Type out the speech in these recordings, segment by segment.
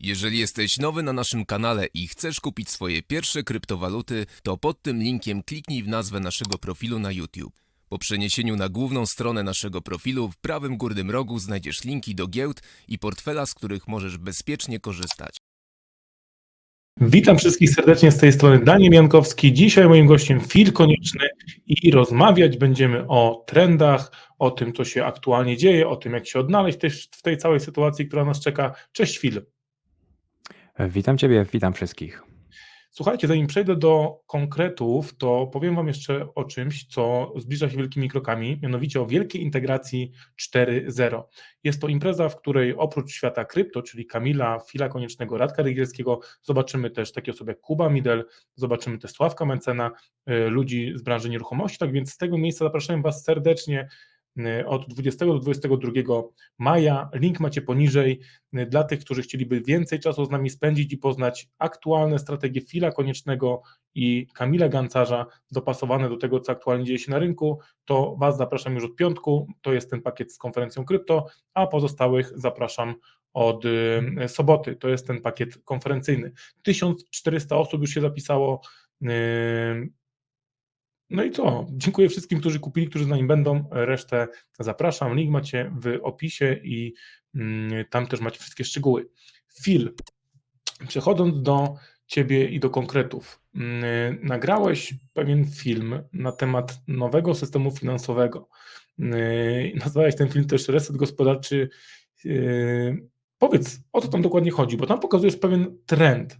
Jeżeli jesteś nowy na naszym kanale i chcesz kupić swoje pierwsze kryptowaluty, to pod tym linkiem kliknij w nazwę naszego profilu na YouTube. Po przeniesieniu na główną stronę naszego profilu w prawym górnym rogu znajdziesz linki do giełd i portfela, z których możesz bezpiecznie korzystać. Witam wszystkich serdecznie z tej strony Daniel Jankowski. Dzisiaj moim gościem Phil Konieczny i rozmawiać będziemy o trendach, o tym, co się aktualnie dzieje, o tym, jak się odnaleźć też w tej całej sytuacji, która nas czeka. Cześć Phil. Witam Ciebie, witam wszystkich. Słuchajcie, zanim przejdę do konkretów, to powiem Wam jeszcze o czymś, co zbliża się wielkimi krokami, mianowicie o wielkiej integracji 4.0. Jest to impreza, w której oprócz świata krypto, czyli Kamila, Fila Koniecznego, Radka Rygielskiego, zobaczymy też takie osoby jak Kuba Midel, zobaczymy też Sławka Mencena, y, ludzi z branży nieruchomości, tak więc z tego miejsca zapraszam Was serdecznie od 20 do 22 maja. Link macie poniżej y, dla tych, którzy chcieliby więcej czasu z nami spędzić i poznać aktualne strategie Fila Koniecznego i Kamila Gancarza dopasowane do tego, co aktualnie dzieje się na rynku, to Was zapraszam już od piątku, to jest ten pakiet z konferencją krypto, a pozostałych zapraszam od y, soboty, to jest ten pakiet konferencyjny. 1400 osób już się zapisało, y, no i co? Dziękuję wszystkim, którzy kupili, którzy z nami będą. Resztę zapraszam. Link macie w opisie i mm, tam też macie wszystkie szczegóły. Phil, przechodząc do ciebie i do konkretów. Mm, Nagrałeś pewien film na temat nowego systemu finansowego. Mm, Nazwałeś ten film też Reset Gospodarczy. Yy, Powiedz, o co tam dokładnie chodzi, bo tam pokazujesz pewien trend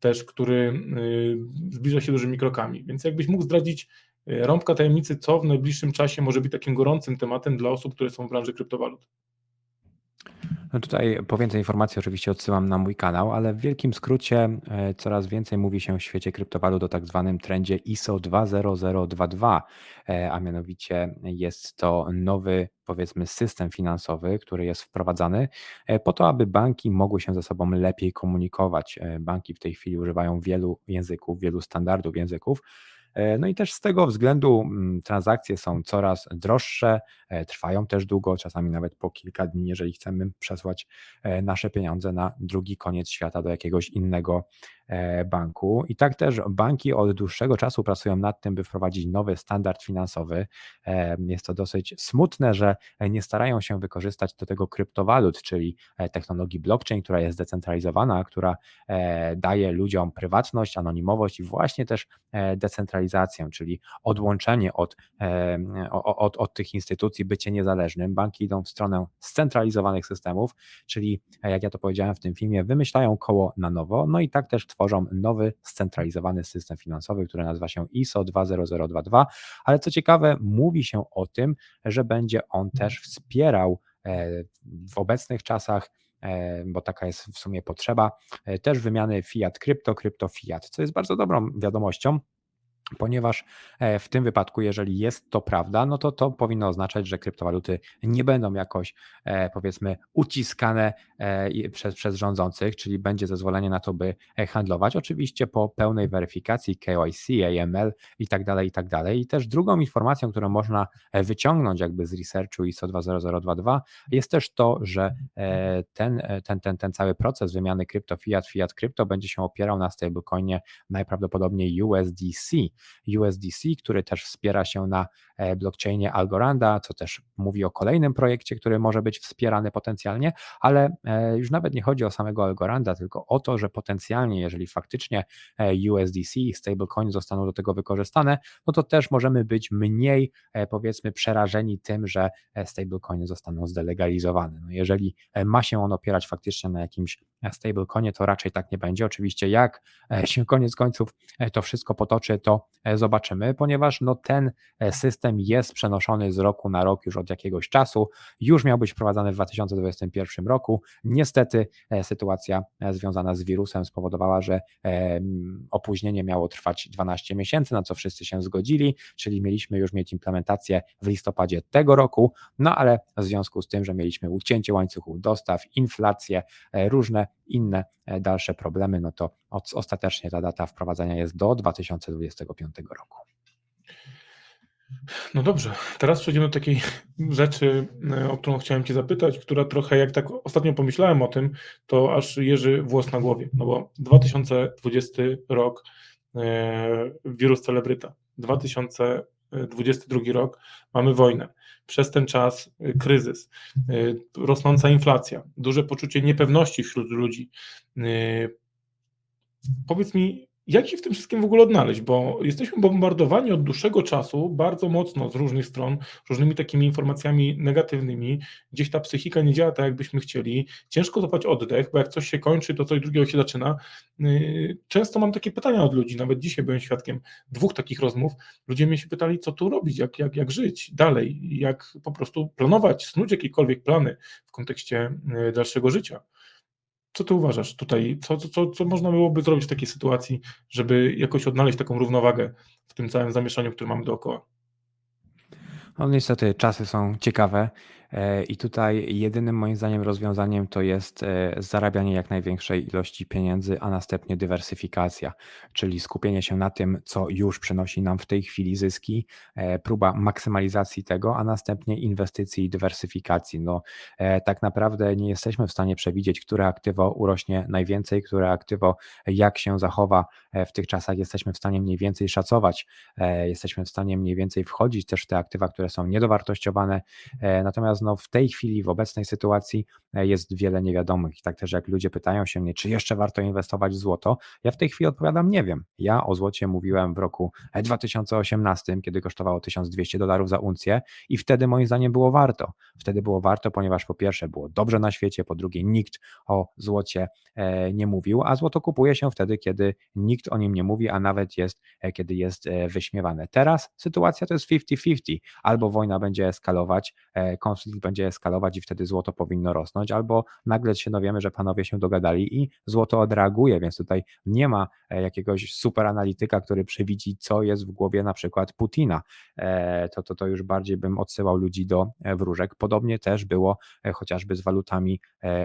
też, który yy, zbliża się dużymi krokami. Więc jakbyś mógł zdradzić yy, rąbka tajemnicy, co w najbliższym czasie może być takim gorącym tematem dla osób, które są w branży kryptowalut. No tutaj po więcej informacji oczywiście odsyłam na mój kanał, ale w wielkim skrócie e, coraz więcej mówi się w świecie kryptowalut o tak zwanym trendzie ISO 20022, e, a mianowicie jest to nowy powiedzmy system finansowy, który jest wprowadzany e, po to, aby banki mogły się ze sobą lepiej komunikować. Banki w tej chwili używają wielu języków, wielu standardów języków. E, No i też z tego względu mm, transakcje są coraz droższe, e, trwają też długo, czasami nawet po kilka dni, jeżeli chcemy przesłać e, nasze pieniądze na drugi koniec świata do jakiegoś innego banku. I tak też banki od dłuższego czasu pracują nad tym, by wprowadzić nowy standard finansowy. E, Jest to dosyć smutne, że nie starają się wykorzystać do tego kryptowalut, czyli e, technologii blockchain, która jest zdecentralizowana, która e, daje ludziom prywatność, anonimowość i właśnie też e, decentralizację, czyli odłączenie od, e, od, od tych instytucji, bycie niezależnym. Banki idą w stronę scentralizowanych systemów, czyli e, jak ja to powiedziałem w tym filmie, wymyślają koło na nowo, no i tak też tworzą nowy scentralizowany system finansowy, który nazywa się ISO 20022, ale co ciekawe, mówi się o tym, że będzie on też wspierał e, w obecnych czasach e, bo taka jest w sumie potrzeba, e, też wymiany fiat krypto, krypto fiat, co jest bardzo dobrą wiadomością, ponieważ e, w tym wypadku, jeżeli jest to prawda, no to to powinno oznaczać, że kryptowaluty nie będą jakoś e, powiedzmy uciskane e, przez, przez rządzących, czyli będzie zezwolenie na to, by handlować, oczywiście po pełnej weryfikacji KYC, AML i tak dalej, i tak dalej. I też drugą informacją, którą można wyciągnąć jakby z researchu ISO 20022 jest też to, że ten, ten, ten, ten cały proces wymiany krypto, fiat, fiat, krypto będzie się opierał na stablecoinie najprawdopodobniej USDC. USDC, który też wspiera się na e, blockchainie Algoranda, co też mówi o kolejnym projekcie, który może być wspierany potencjalnie, ale e, już nawet nie chodzi o samego Algoranda, tylko o to, że potencjalnie, jeżeli faktycznie e, USDC i stablecoin zostaną do tego wykorzystane, no to też możemy być mniej powiedzmy przerażeni tym, że stablecoiny zostaną zdelegalizowane. No jeżeli ma się on opierać faktycznie na jakimś stablecoinie, to raczej tak nie będzie. Oczywiście jak e, się koniec końców e, to wszystko potoczy, to e, zobaczymy, ponieważ no, ten system jest przenoszony z roku na rok już od jakiegoś czasu. Już miał być wprowadzany w 2021 roku. Niestety sytuacja związana z wirusem spowodowała, że opóźnienie miało trwać 12 miesięcy, na co wszyscy się zgodzili, czyli mieliśmy już mieć implementację w listopadzie tego roku, no ale w związku z tym, że mieliśmy ucięcie łańcuchów dostaw, inflację, e, inne e, dalsze problemy, no to ostatecznie ta data wprowadzenia jest do 2025 roku. No dobrze, teraz przejdziemy do takiej rzeczy, e, o którą chciałem Cię zapytać, która trochę, jak tak ostatnio pomyślałem o tym, to aż jeży włos na głowie. No bo 2020 rok, e, wirus celebryta. 2022 rok, mamy wojnę. Przez ten czas e, kryzys, e, rosnąca inflacja, duże poczucie niepewności wśród ludzi. E, Powiedz mi, jak się w tym wszystkim w ogóle odnaleźć, bo jesteśmy bombardowani od dłuższego czasu bardzo mocno z różnych stron, różnymi takimi informacjami negatywnymi. Gdzieś ta psychika nie działa tak, jakbyśmy chcieli. Ciężko złapać oddech, bo jak coś się kończy, to coś drugiego się zaczyna. Yy, Często mam takie pytania od ludzi, nawet dzisiaj byłem świadkiem dwóch takich rozmów. Ludzie mnie się pytali, co tu robić, jak, jak, jak żyć dalej, jak po prostu planować, snuć jakiekolwiek plany w kontekście yy, dalszego życia. Co ty uważasz tutaj? Co, co, co, można byłoby zrobić w takiej sytuacji, żeby jakoś odnaleźć taką równowagę w tym całym zamieszaniu, które mamy dookoła? No niestety czasy są ciekawe e, i tutaj jedynym moim zdaniem rozwiązaniem to jest e, zarabianie jak największej ilości pieniędzy, a następnie dywersyfikacja, czyli skupienie się na tym, co już przynosi nam w tej chwili zyski, e, próba maksymalizacji tego, a następnie inwestycji i dywersyfikacji. No, tak naprawdę nie jesteśmy w stanie przewidzieć, które aktywo urośnie najwięcej, które aktywo jak się zachowa w tych czasach. Jesteśmy w stanie mniej więcej szacować, jesteśmy w stanie mniej więcej wchodzić też w te aktywa, które są niedowartościowane. Natomiast no, w tej chwili, w obecnej sytuacji e, jest wiele niewiadomych. I tak też jak ludzie pytają się mnie, czy jeszcze warto inwestować w złoto, ja w tej chwili odpowiadam, nie wiem. Ja o złocie mówiłem w roku e, 2018, kiedy kosztowało 1200 dolarów za uncję i wtedy moim zdaniem było warto. Wtedy było warto, ponieważ po pierwsze było dobrze na świecie, po drugie nikt o złocie e, nie mówił, a złoto kupuje się wtedy, kiedy nikt o nim nie mówi, a nawet jest, e, kiedy jest e, wyśmiewane. Teraz sytuacja to jest 50-50. Albo wojna będzie eskalować, e, konflikt będzie eskalować i wtedy złoto powinno rosnąć, albo nagle się dowiemy, że panowie się dogadali i złoto odreaguje, więc tutaj nie ma e, jakiegoś super analityka, który przewidzi, co jest w głowie na przykład Putina. E, To, to, to już bardziej bym odsyłał ludzi do e, wróżek. Podobnie też było chociażby z walutami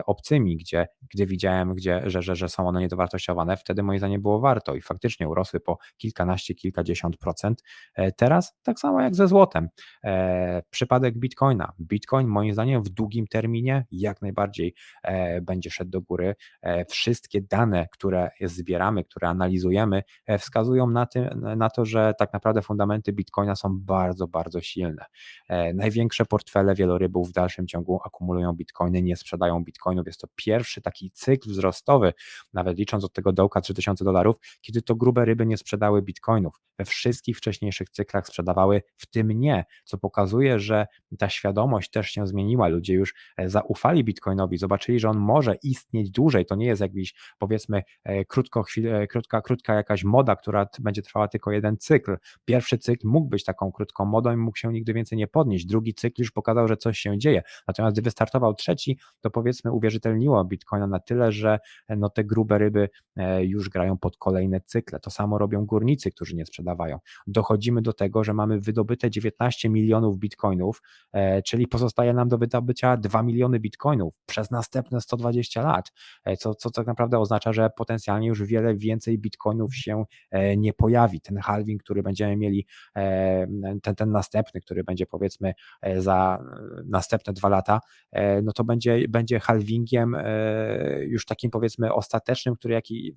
obcymi, gdzie, gdzie widziałem, gdzie, że, że, że są one niedowartościowane, wtedy moim zdaniem było warto i faktycznie urosły po kilkanaście, kilkadziesiąt procent. Teraz tak samo jak ze złotem. Przypadek Bitcoina. Bitcoin moim zdaniem w długim terminie jak najbardziej e, będzie szedł do góry. E, Wszystkie dane, które zbieramy, które analizujemy, e, wskazują na, tym, na to, że tak naprawdę fundamenty Bitcoina są bardzo, bardzo silne. Największe portfele wielorybów w dalszym ciągu akumulują bitcoiny, nie sprzedają bitcoinów. Jest to pierwszy taki cykl wzrostowy, nawet licząc od tego dołka 3000 dolarów, kiedy to grube ryby nie sprzedały bitcoinów. We wszystkich wcześniejszych cyklach sprzedawały, w tym nie, co pokazuje, że ta świadomość też się zmieniła. Ludzie już e, zaufali bitcoinowi, zobaczyli, że on może istnieć dłużej. To nie jest jakiś, powiedzmy, e, krótko e, krótka, krótka jakaś moda, która będzie trwała tylko jeden cykl. Pierwszy cykl mógł być taką krótką modą i mógł się nigdy więcej nie podnieść. Drugi cykl już pokazał, że coś się dzieje. Natomiast gdy wystartował trzeci, to powiedzmy uwierzytelniło Bitcoina na tyle, że no, te grube ryby już grają pod kolejne cykle. To samo robią górnicy, którzy nie sprzedawają. Dochodzimy do tego, że mamy wydobyte 19 milionów bitcoinów, czyli pozostaje nam do wydobycia 2 miliony bitcoinów przez następne 120 lat, e, co, co tak naprawdę oznacza, że potencjalnie już wiele więcej bitcoinów się e, nie pojawi. Ten halving, który będziemy mieli, e, ten, ten następny, który będzie powiedzmy za następne dwa lata, no to będzie, będzie halvingiem już takim powiedzmy ostatecznym, który jaki,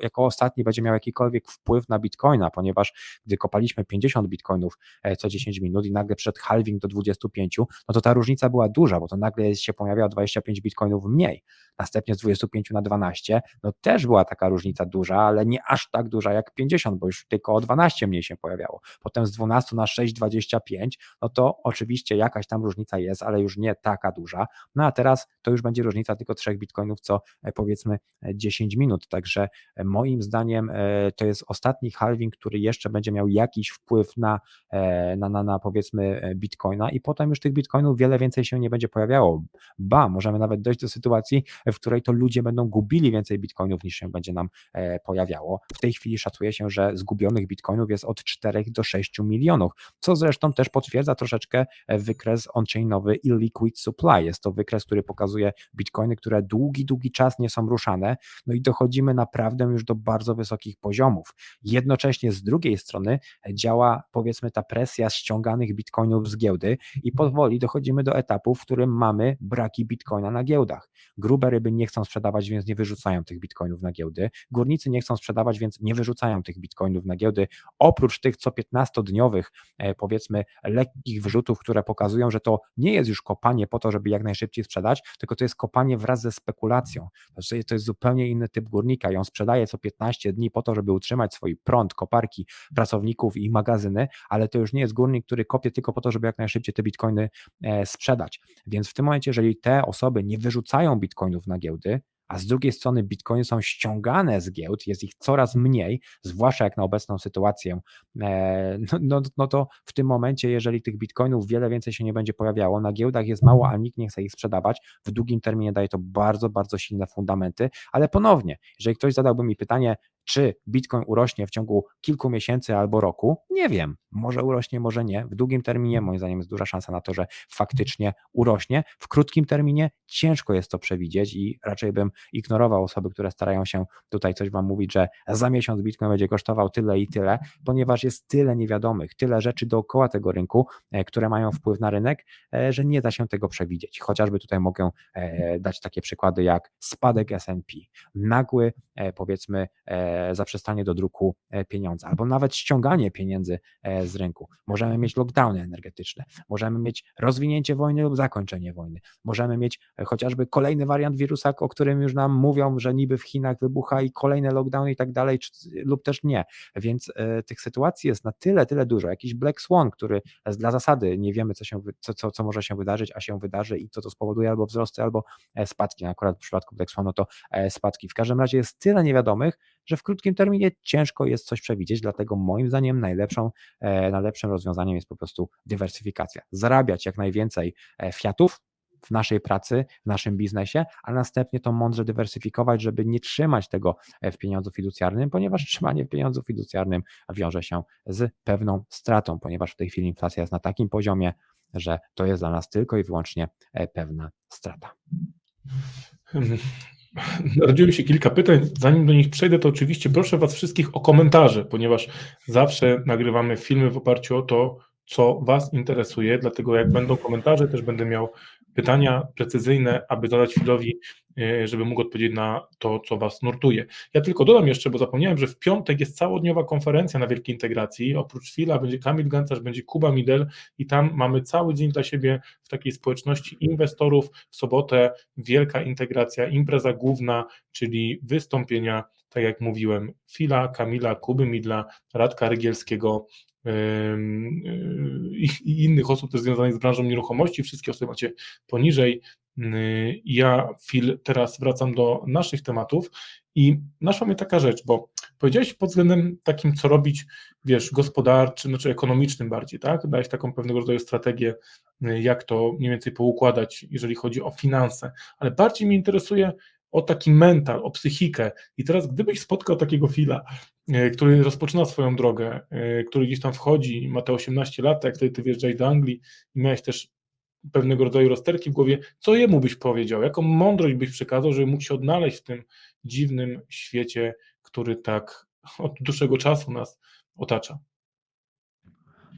jako ostatni będzie miał jakikolwiek wpływ na bitcoina, ponieważ gdy kopaliśmy 50 bitcoinów co 10 minut i nagle przed halving do 25, no to ta różnica była duża, bo to nagle się pojawiało 25 bitcoinów mniej. Następnie z 25 na 12, no też była taka różnica duża, ale nie aż tak duża jak 50, bo już tylko o 12 mniej się pojawiało. Potem z 12 na 6,25, no to oczywiście jakaś tam różnica jest, ale już nie taka duża. No a teraz to już będzie różnica tylko 3 bitcoinów co e, powiedzmy e, 10 minut. Także e, moim zdaniem e, to jest ostatni halving, który jeszcze będzie miał jakiś wpływ na, e, na, na, na powiedzmy e, bitcoina i potem już tych bitcoinów wiele więcej się nie będzie pojawiało. Ba, możemy nawet dojść do sytuacji, w której to ludzie będą gubili więcej bitcoinów niż się będzie nam e, pojawiało. W tej chwili szacuje się, że zgubionych bitcoinów jest od 4 do 6 milionów, co zresztą też potwierdza troszeczkę e, wykres on-chainowy illiquid supply. Jest to wykres, który pokazuje bitcoiny, które długi, długi czas nie są ruszane, no i dochodzimy naprawdę już do bardzo wysokich poziomów. Jednocześnie z drugiej strony e, działa powiedzmy ta presja ściąganych bitcoinów z giełdy i powoli dochodzimy do etapu, w którym mamy braki bitcoina na giełdach. Grube ryby nie chcą sprzedawać, więc nie wyrzucają tych bitcoinów na giełdy. Górnicy nie chcą sprzedawać, więc nie wyrzucają tych bitcoinów na giełdy. Oprócz tych co 15-dniowych, e, powiedzmy, lekkich wyrzutów, które pokazują, że to nie jest już kopanie po to, żeby jak najszybciej sprzedać, tylko to jest kopanie wraz ze spekulacją. Jest- To jest zupełnie inny typ górnika i on sprzedaje co 15 dni po to, żeby utrzymać swój prąd, koparki, pracowników i magazyny, ale to już nie jest górnik, który kopie tylko po to, żeby jak najszybciej te bitcoiny e, sprzedać. Więc w tym momencie, jeżeli te osoby nie wyrzucają bitcoinów na giełdy, a z drugiej strony bitcoiny są ściągane z giełd, jest ich coraz mniej, zwłaszcza jak na obecną sytuację, e, no, no, no to w tym momencie, jeżeli tych bitcoinów wiele więcej się nie będzie pojawiało, na giełdach jest mało, a nikt nie chce ich sprzedawać, w długim terminie daje to bardzo, bardzo silne fundamenty, ale ponownie, jeżeli ktoś zadałby mi pytanie, czy Bitcoin urośnie w ciągu kilku miesięcy albo roku? Nie wiem. Może urośnie, może nie. W długim terminie, moim zdaniem, jest duża szansa na to, że faktycznie urośnie. W krótkim terminie ciężko jest to przewidzieć i raczej bym ignorował osoby, które starają się tutaj coś Wam mówić, że za miesiąc Bitcoin będzie kosztował tyle i tyle, ponieważ jest tyle niewiadomych, tyle rzeczy dookoła tego rynku, e, które mają wpływ na rynek, e, że nie da się tego przewidzieć. Chociażby tutaj mogę e, dać takie przykłady jak spadek S&P, nagły, powiedzmy, zaprzestanie do druku e, pieniądza, albo nawet ściąganie pieniędzy e, z rynku. Możemy mieć lockdowny energetyczne, możemy mieć rozwinięcie wojny lub zakończenie wojny, możemy mieć e, chociażby kolejny wariant wirusa, o którym już nam mówią, że niby w Chinach wybucha i kolejne lockdowny i tak dalej, lub też nie. Więc e, tych sytuacji jest na tyle, tyle dużo. Jakiś Black Swan, który dla zasady nie wiemy, co, się, co, co, co może się wydarzyć, a się wydarzy i co to spowoduje albo wzrosty, albo e, spadki. Akurat w przypadku Black Swanu to e, spadki. W każdym razie jest tyle niewiadomych, że w krótkim terminie ciężko jest coś przewidzieć, dlatego moim zdaniem najlepszą, e, najlepszym rozwiązaniem jest po prostu dywersyfikacja. Zarabiać jak najwięcej e, fiatów w naszej pracy, w naszym biznesie, a następnie to mądrze dywersyfikować, żeby nie trzymać tego e, w pieniądzu fiducjarnym, ponieważ trzymanie w pieniądzu fiducjarnym wiąże się z pewną stratą, ponieważ w tej chwili inflacja jest na takim poziomie, że to jest dla nas tylko i wyłącznie pewna strata. Narodziło mi się kilka pytań. Zanim do nich przejdę, to oczywiście proszę Was wszystkich o komentarze, ponieważ zawsze nagrywamy filmy w oparciu o to, co Was interesuje. Dlatego, jak będą komentarze, też będę miał pytania precyzyjne, aby zadać Filowi, e, żeby mógł odpowiedzieć na to, co Was nurtuje. Ja tylko dodam jeszcze, bo zapomniałem, że w piątek jest całodniowa konferencja na Wielkiej Integracji. Oprócz Fila będzie Kamil Gancarz, będzie Kuba Midel i tam mamy cały dzień dla siebie w takiej społeczności inwestorów. W sobotę wielka integracja, impreza główna, czyli wystąpienia, tak jak mówiłem, Fila, Kamila, Kuby Midla, Radka Rygielskiego yy, i, innych osób też związanych z branżą nieruchomości. Wszystkie osoby macie poniżej. Ja, Phil, teraz wracam do naszych tematów i naszła mnie taka rzecz, bo powiedziałeś pod względem takim, co robić, wiesz, gospodarczym, znaczy ekonomicznym bardziej, tak? Dałeś taką pewnego rodzaju strategię, y, jak to mniej więcej poukładać, jeżeli chodzi o finanse, ale bardziej mnie interesuje o taki mental, o psychikę. I teraz, gdybyś spotkał takiego Fila, y, który rozpoczyna swoją drogę, y, który gdzieś tam wchodzi, ma te 18 lat, jak wtedy ty wjeżdżałeś do Anglii i miałeś też pewnego rodzaju rozterki w głowie, co jemu byś powiedział, jaką mądrość byś przekazał, żeby mógł się odnaleźć w tym dziwnym świecie, który tak od dłuższego czasu nas otacza.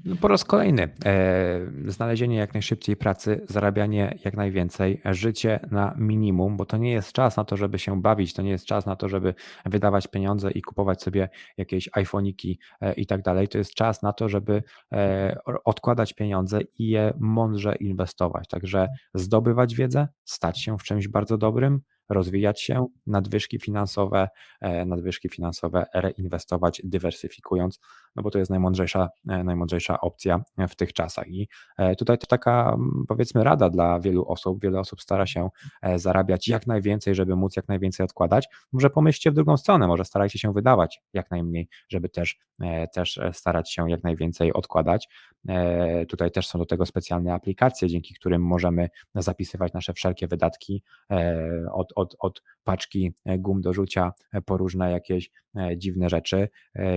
No po raz kolejny, e, znalezienie jak najszybciej pracy, zarabianie jak najwięcej, życie na minimum, bo to nie jest czas na to, żeby się bawić, to nie jest czas na to, żeby wydawać pieniądze i kupować sobie jakieś iPhone'iki e, i tak dalej. To jest czas na to, żeby e, odkładać pieniądze i je mądrze inwestować. Także zdobywać wiedzę, stać się w czymś bardzo dobrym, rozwijać się, nadwyżki finansowe, e, nadwyżki finansowe reinwestować, dywersyfikując, no bo to jest najmądrzejsza, e, najmądrzejsza opcja w tych czasach. I e, tutaj to taka powiedzmy rada dla wielu osób. Wiele osób stara się e, zarabiać jak najwięcej, żeby móc jak najwięcej odkładać. Może pomyślcie w drugą stronę, może starajcie się wydawać jak najmniej, żeby też, e, też e, starać się jak najwięcej odkładać. E, Tutaj też są do tego specjalne aplikacje, dzięki którym możemy zapisywać nasze wszelkie wydatki e, od, od, od paczki e, gum do rzucia e, po różne jakieś e, dziwne rzeczy.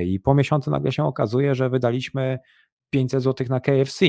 I po miesiącu nagle się okazuje, że wydaliśmy 500 zł na KFC,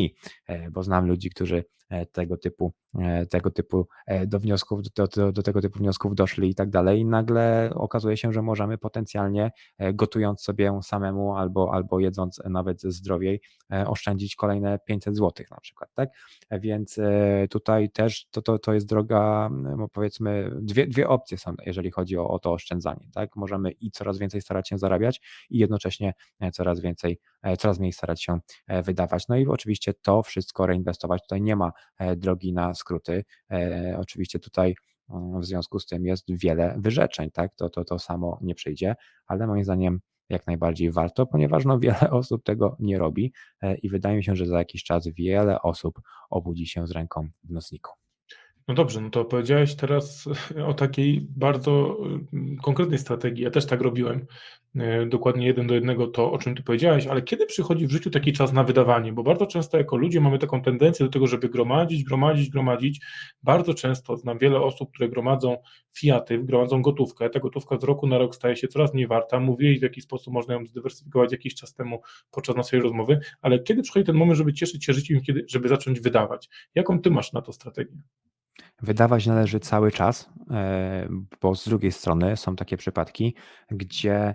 bo znam ludzi, którzy tego typu, e, tego typu e, do wniosków, do, do, do tego typu wniosków doszli i tak dalej. I nagle okazuje się, że możemy potencjalnie e, gotując sobie samemu albo, albo jedząc nawet zdrowiej, e, oszczędzić kolejne 500 zł na przykład, tak? E, Więc e, tutaj też to, to, to jest droga, no powiedzmy, dwie, dwie opcje są, jeżeli chodzi o, o to oszczędzanie, tak? Możemy i coraz więcej starać się zarabiać i jednocześnie e, coraz więcej, e, coraz mniej starać się e, wydawać. No i oczywiście to wszystko reinwestować. Tutaj nie ma e, drogi na skróty. E, Oczywiście tutaj mm, w związku z tym jest wiele wyrzeczeń, tak? To, to, to samo nie przyjdzie, ale moim zdaniem jak najbardziej warto, ponieważ no wiele osób tego nie robi e, i wydaje mi się, że za jakiś czas wiele osób obudzi się z ręką w nocniku. No dobrze, no to powiedziałeś teraz o takiej bardzo y, konkretnej strategii. Ja też tak robiłem. Y, Dokładnie jeden do jednego to, o czym ty powiedziałeś, ale kiedy przychodzi w życiu taki czas na wydawanie? Bo bardzo często jako ludzie mamy taką tendencję do tego, żeby gromadzić, gromadzić, gromadzić. Bardzo często znam wiele osób, które gromadzą fiaty, gromadzą gotówkę. Ta gotówka z roku na rok staje się coraz mniej warta. Mówiłeś, w jaki sposób można ją zdywersyfikować jakiś czas temu podczas naszej rozmowy, ale kiedy przychodzi ten moment, żeby cieszyć się życiem, kiedy, żeby zacząć wydawać? Jaką ty masz na to strategię? Wydawać należy cały czas, e, bo z drugiej strony są takie przypadki, gdzie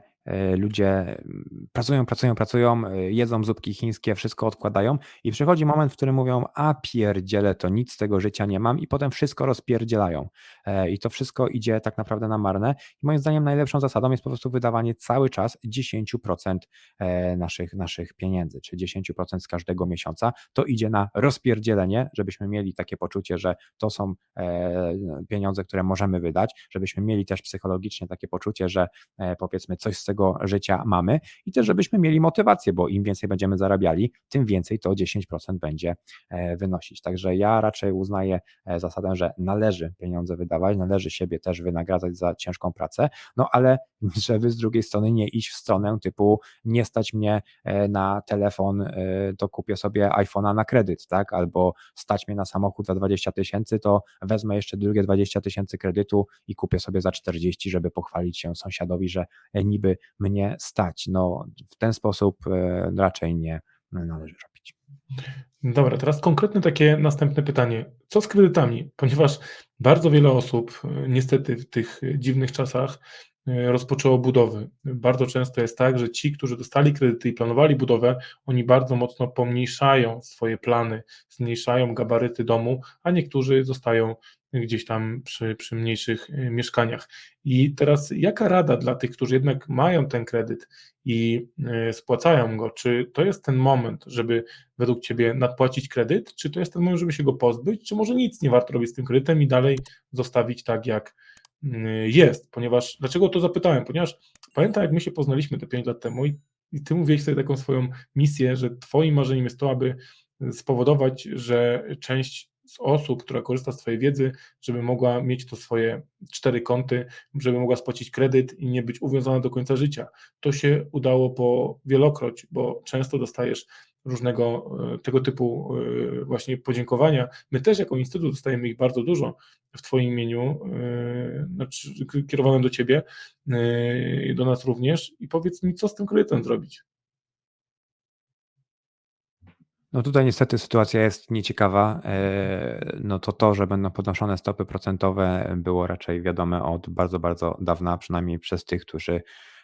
ludzie mm, pracują, pracują, pracują, e, jedzą zupki chińskie, wszystko odkładają i przychodzi moment, w którym mówią, a pierdziele, to nic z tego życia nie mam i potem wszystko rozpierdzielają. E, I to wszystko idzie tak naprawdę na marne. I moim zdaniem najlepszą zasadą jest po prostu wydawanie cały czas 10% e, naszych, naszych pieniędzy, czy 10% z każdego miesiąca. To idzie na rozpierdzielenie, żebyśmy mieli takie poczucie, że to są e, pieniądze, które możemy wydać, żebyśmy mieli też psychologicznie takie poczucie, że e, powiedzmy coś z tego życia mamy i też żebyśmy mieli motywację, bo im więcej będziemy zarabiali, tym więcej to 10% będzie e, wynosić. Także ja raczej uznaję e, zasadę, że należy pieniądze wydawać, należy siebie też wynagradzać za ciężką pracę, no ale żeby z drugiej strony nie iść w stronę typu nie stać mnie e, na telefon, to kupię sobie iPhone'a na kredyt, tak? Albo stać mnie na samochód za 20 tysięcy, to wezmę jeszcze drugie 20 tysięcy kredytu i kupię sobie za 40, żeby pochwalić się sąsiadowi, że niby mnie stać. No w ten sposób e, raczej nie należy robić. Dobra, teraz konkretne takie następne pytanie. Co z kredytami? Ponieważ bardzo wiele osób, y, niestety w tych dziwnych czasach, rozpoczęło budowy. Bardzo często jest tak, że ci, którzy dostali kredyty i planowali budowę, oni bardzo mocno pomniejszają swoje plany, zmniejszają gabaryty domu, a niektórzy zostają gdzieś tam przy, przy mniejszych y, mieszkaniach. I teraz jaka rada dla tych, którzy jednak mają ten kredyt i y, spłacają go? Czy to jest ten moment, żeby według Ciebie nadpłacić kredyt, czy to jest ten moment, żeby się go pozbyć, czy może nic nie warto robić z tym kredytem i dalej zostawić tak, jak y, jest? Ponieważ, dlaczego to zapytałem? Ponieważ pamiętam, jak my się poznaliśmy te 5 lat temu i, i Ty mówiłeś sobie taką swoją misję, że Twoim marzeniem jest to, aby spowodować, że część z osób, która korzysta z Twojej wiedzy, żeby mogła mieć to swoje cztery konty, żeby mogła spłacić kredyt i nie być uwiązana do końca życia. To się udało po wielokroć, bo często dostajesz różnego e, tego typu e, właśnie podziękowania. My też jako Instytut dostajemy ich bardzo dużo w Twoim imieniu, e, znaczy kierowane do Ciebie, do nas również i powiedz mi, co z tym kredytem zrobić? No tutaj niestety sytuacja jest nieciekawa. E, No to to, że będą podnoszone stopy procentowe było raczej wiadome od bardzo, bardzo dawna, przynajmniej przez tych, którzy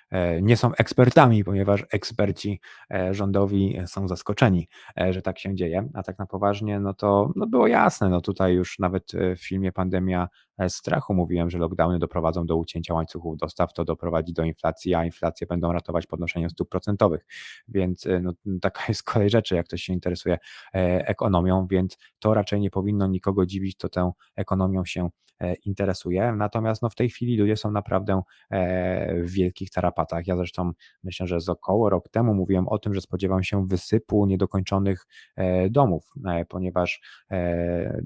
e, nie są ekspertami, ponieważ eksperci e, rządowi są zaskoczeni, że tak się dzieje, a tak na poważnie, no to no było jasne, no tutaj już nawet w filmie Pandemia strachu mówiłem, że lockdowny doprowadzą do ucięcia łańcuchów dostaw, to doprowadzi do inflacji, a inflację będą ratować podnoszeniem stóp procentowych, więc e, no, taka jest kolej rzeczy, jak ktoś się interesuje e, ekonomią, więc to raczej nie powinno nikogo dziwić, to tą ekonomią się e, interesuje. Natomiast no, w tej chwili ludzie są naprawdę e, w wielkich tarapatach. Ja zresztą myślę, że z około rok temu mówiłem o tym, że spodziewam się wysypu niedokończonych e, domów, e, ponieważ e,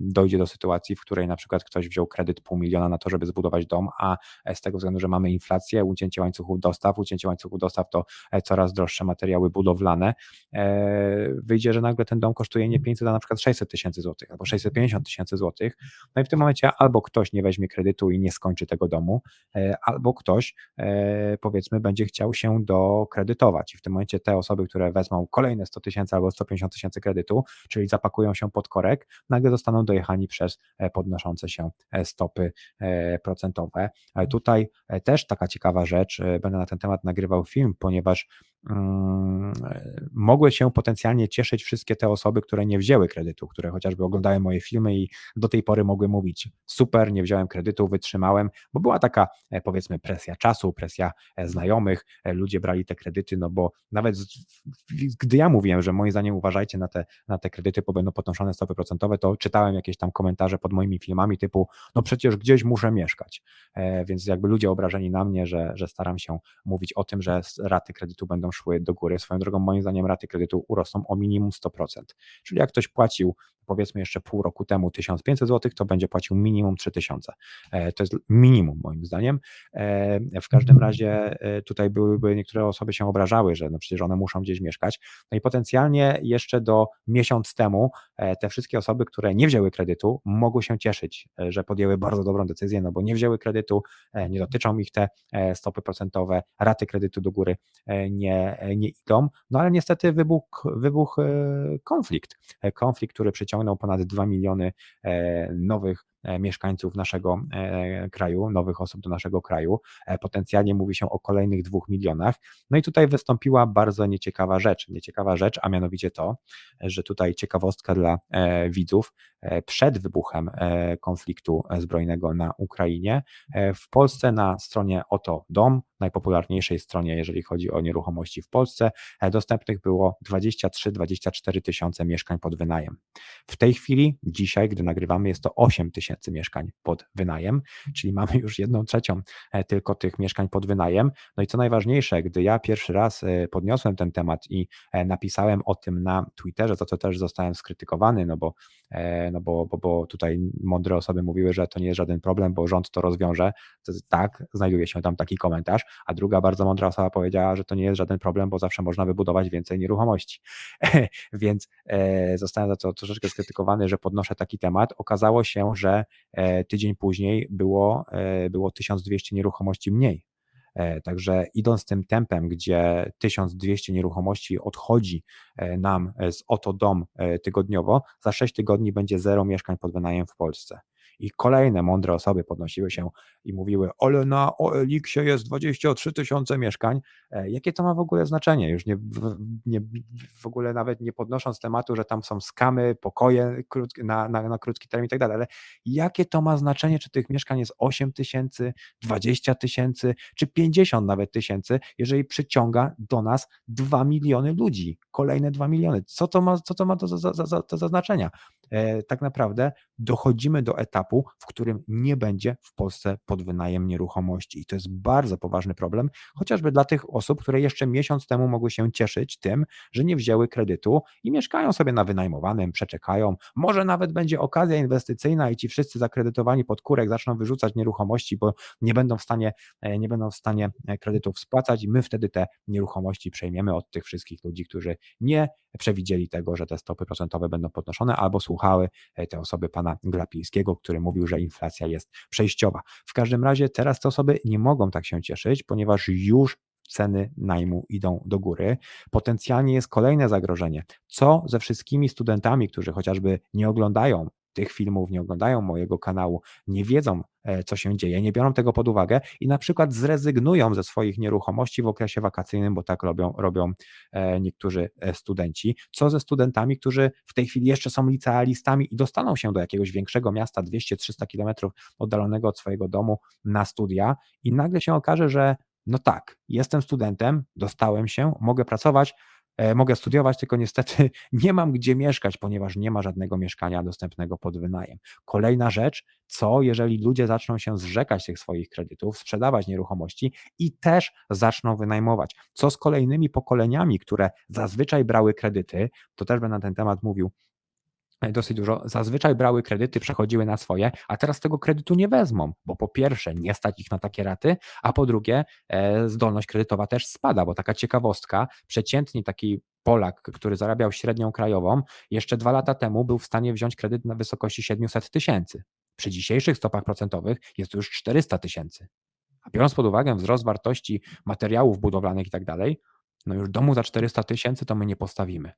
dojdzie do sytuacji, w której na przykład ktoś wziął kredyt pół miliona na to, żeby zbudować dom, a e, z tego względu, że mamy inflację, ucięcie łańcuchów dostaw, ucięcie łańcuchów dostaw to e, coraz droższe materiały budowlane, e, wyjdzie, że nagle ten dom kosztuje nie 500, a na przykład 600 tysięcy złotych albo 650 tysięcy złotych. No i w tym momencie albo ktoś nie weźmie kredytu i nie skończy tego domu, albo ktoś powiedzmy będzie chciał się dokredytować. I w tym momencie te osoby, które wezmą kolejne 100 tysięcy albo 150 tysięcy kredytu, czyli zapakują się pod korek, nagle zostaną dojechani przez podnoszące się stopy e, procentowe. Ale tutaj e, też taka ciekawa rzecz, e, będę na ten temat nagrywał film, ponieważ e, mogły się potencjalnie cieszyć wszystkie te osoby, które nie wzięły kredytu, które chociażby oglądały moje filmy i do tej pory mogły mówić: Super, nie wziąłem kredytu, wytrzymałem, bo była taka e, powiedzmy presja czasu, presja e, znajomych, e, ludzie brali te kredyty, no bo nawet gdy ja mówiłem, że moim zdaniem uważajcie na te, na te kredyty, bo będą podnoszone stopy procentowe, to czytałem jakieś tam komentarze pod moimi filmami typu: No przecież gdzieś muszę mieszkać. Więc jakby ludzie obrażeni na mnie, że, że staram się mówić o tym, że raty kredytu będą do góry. Swoją drogą, moim zdaniem, raty kredytu urosną o minimum 100%. Czyli jak ktoś płacił powiedzmy jeszcze pół roku temu 1500 zł, to będzie płacił minimum 3000. E, To jest minimum moim zdaniem. E, W każdym razie e, tutaj byłyby niektóre osoby się obrażały, że no przecież one muszą gdzieś mieszkać. No i potencjalnie jeszcze do miesiąc temu te wszystkie osoby, które nie wzięły kredytu, mogły się cieszyć, że podjęły bardzo dobrą decyzję, no bo nie wzięły kredytu, nie dotyczą ich te stopy procentowe, raty kredytu do góry nie, nie idą. No ale niestety wybuchł, wybuchł konflikt. Konflikt, który przyciągnął ponad 2 miliony e, nowych mieszkańców naszego e, kraju, nowych osób do naszego kraju. E, Potencjalnie mówi się o kolejnych dwóch milionach. No i tutaj wystąpiła bardzo nieciekawa rzecz. Nieciekawa rzecz, a mianowicie to, że tutaj ciekawostka dla e, widzów. E, Przed wybuchem e, konfliktu zbrojnego na Ukrainie e, w Polsce na stronie Oto Dom, najpopularniejszej stronie, jeżeli chodzi o nieruchomości w Polsce, e, dostępnych było 23-24 tysiące mieszkań pod wynajem. W tej chwili, dzisiaj, gdy nagrywamy, jest to 8 tysięcy mieszkań pod wynajem, czyli mamy już jedną trzecią e, tylko tych mieszkań pod wynajem. No i co najważniejsze, gdy ja pierwszy raz e, podniosłem ten temat i e, napisałem o tym na Twitterze, za co też zostałem skrytykowany, no bo, no bo, bo, bo tutaj mądre osoby mówiły, że to nie jest żaden problem, bo rząd to rozwiąże. To tak, znajduje się tam taki komentarz, a druga bardzo mądra osoba powiedziała, że to nie jest żaden problem, bo zawsze można wybudować więcej nieruchomości. Więc zostałem za to troszeczkę skrytykowany, że podnoszę taki temat. Okazało się, że e, tydzień później było, e, było 1200 nieruchomości mniej. E, Także idąc tym tempem, gdzie 1200 nieruchomości odchodzi nam z oto dom tygodniowo, za 6 tygodni będzie zero mieszkań pod wynajem w Polsce. I kolejne mądre osoby podnosiły się i mówiły, ale na OLX jest 23 tysiące mieszkań. E, Jakie to ma w ogóle znaczenie? Już nie, nie, w ogóle nawet nie podnosząc tematu, że tam są skamy, pokoje krótkie, na, na, na krótki termin i tak dalej, ale jakie to ma znaczenie, czy tych mieszkań jest 8 tysięcy, 20 tysięcy, czy 50 nawet tysięcy, jeżeli przyciąga do nas 2 miliony ludzi, kolejne 2 miliony. Co to ma, co to ma do, za, za, za, to za znaczenia? E, tak naprawdę dochodzimy do etapu, w którym nie będzie w Polsce pod wynajem nieruchomości. I to jest bardzo poważny problem, chociażby dla tych osób, które jeszcze miesiąc temu mogły się cieszyć tym, że nie wzięły kredytu i mieszkają sobie na wynajmowanym, przeczekają. Może nawet będzie okazja inwestycyjna i ci wszyscy zakredytowani pod kurek zaczną wyrzucać nieruchomości, bo nie będą w stanie, e, nie będą w stanie e, kredytów spłacać i my wtedy te nieruchomości przejmiemy od tych wszystkich ludzi, którzy nie przewidzieli tego, że te stopy procentowe będą podnoszone albo słuchały e, te osoby pana Glapińskiego, który mówił, że inflacja jest przejściowa. W każdym razie teraz te osoby nie mogą tak się cieszyć, ponieważ już ceny najmu idą do góry. Potencjalnie jest kolejne zagrożenie. Co ze wszystkimi studentami, którzy chociażby nie oglądają tych filmów, nie oglądają mojego kanału, nie wiedzą, e, co się dzieje, nie biorą tego pod uwagę i na przykład zrezygnują ze swoich nieruchomości w okresie wakacyjnym, bo tak robią, robią e, niektórzy e, studenci. Co ze studentami, którzy w tej chwili jeszcze są licealistami i dostaną się do jakiegoś większego miasta, 200-300 kilometrów oddalonego od swojego domu na studia i nagle się okaże, że no tak, jestem studentem, dostałem się, mogę pracować, mogę studiować, tylko niestety nie mam gdzie mieszkać, ponieważ nie ma żadnego mieszkania dostępnego pod wynajem. Kolejna rzecz, co jeżeli ludzie zaczną się zrzekać tych swoich kredytów, sprzedawać nieruchomości i też zaczną wynajmować. Co z kolejnymi pokoleniami, które zazwyczaj brały kredyty, to też będę na ten temat mówił e, dosyć dużo, zazwyczaj brały kredyty, przechodziły na swoje, a teraz tego kredytu nie wezmą, bo po pierwsze nie stać ich na takie raty, a po drugie e, zdolność kredytowa też spada, bo taka ciekawostka, przeciętnie taki Polak, który zarabiał średnią krajową, jeszcze dwa lata temu był w stanie wziąć kredyt na wysokości 700 tysięcy. Przy dzisiejszych stopach procentowych jest to już 400 tysięcy. A biorąc pod uwagę wzrost wartości materiałów budowlanych i tak dalej, no już domu za 400 tysięcy to my nie postawimy.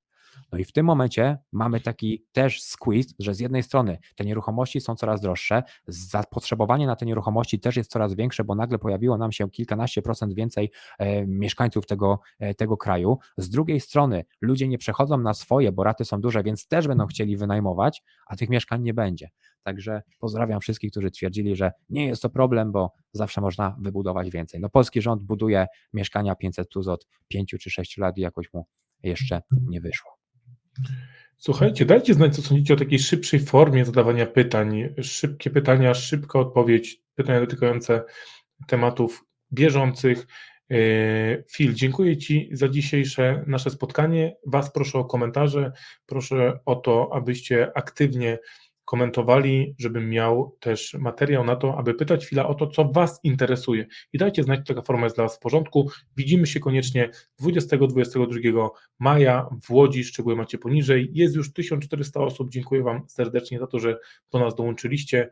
No i w tym momencie mamy taki też squeeze, że z jednej strony te nieruchomości są coraz droższe, zapotrzebowanie na te nieruchomości też jest coraz większe, bo nagle pojawiło nam się kilkanaście procent więcej e, mieszkańców tego, e, tego kraju. Z drugiej strony ludzie nie przechodzą na swoje, bo raty są duże, więc też będą chcieli wynajmować, a tych mieszkań nie będzie. Także pozdrawiam wszystkich, którzy twierdzili, że nie jest to problem, bo zawsze można wybudować więcej. No polski rząd buduje mieszkania 500 plus od 5 czy 6 lat i jakoś mu jeszcze nie wyszło. Słuchajcie, dajcie znać, co sądzicie o takiej szybszej formie zadawania pytań. Szybkie pytania, szybka odpowiedź, pytania dotykające tematów bieżących. Yy, Phil, dziękuję Ci za dzisiejsze nasze spotkanie. Was proszę o komentarze, proszę o to, abyście aktywnie komentowali, żebym miał też materiał na to, aby pytać Phila o to, co Was interesuje. I dajcie znać, taka forma jest dla Was w porządku. Widzimy się koniecznie 20-22 maja w Łodzi, szczegóły macie poniżej. Jest już 1400 osób. Dziękuję Wam serdecznie za to, że do nas dołączyliście.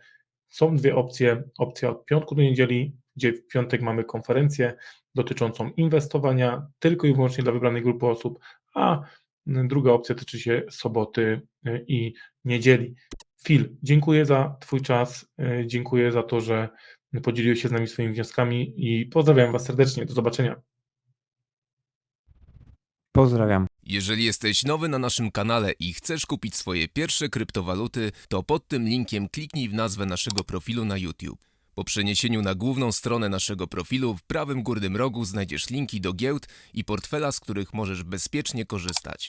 Są dwie opcje. Opcja od piątku do niedzieli, gdzie w piątek mamy konferencję dotyczącą inwestowania tylko i wyłącznie dla wybranej grupy osób, a druga opcja tyczy się soboty y, i niedzieli. Phil, dziękuję za Twój czas, y, dziękuję za to, że podzieliłeś się z nami swoimi wnioskami i pozdrawiam Was serdecznie. Do zobaczenia. Pozdrawiam. Jeżeli jesteś nowy na naszym kanale i chcesz kupić swoje pierwsze kryptowaluty, to pod tym linkiem kliknij w nazwę naszego profilu na YouTube. Po przeniesieniu na główną stronę naszego profilu w prawym górnym rogu znajdziesz linki do giełd i portfela, z których możesz bezpiecznie korzystać.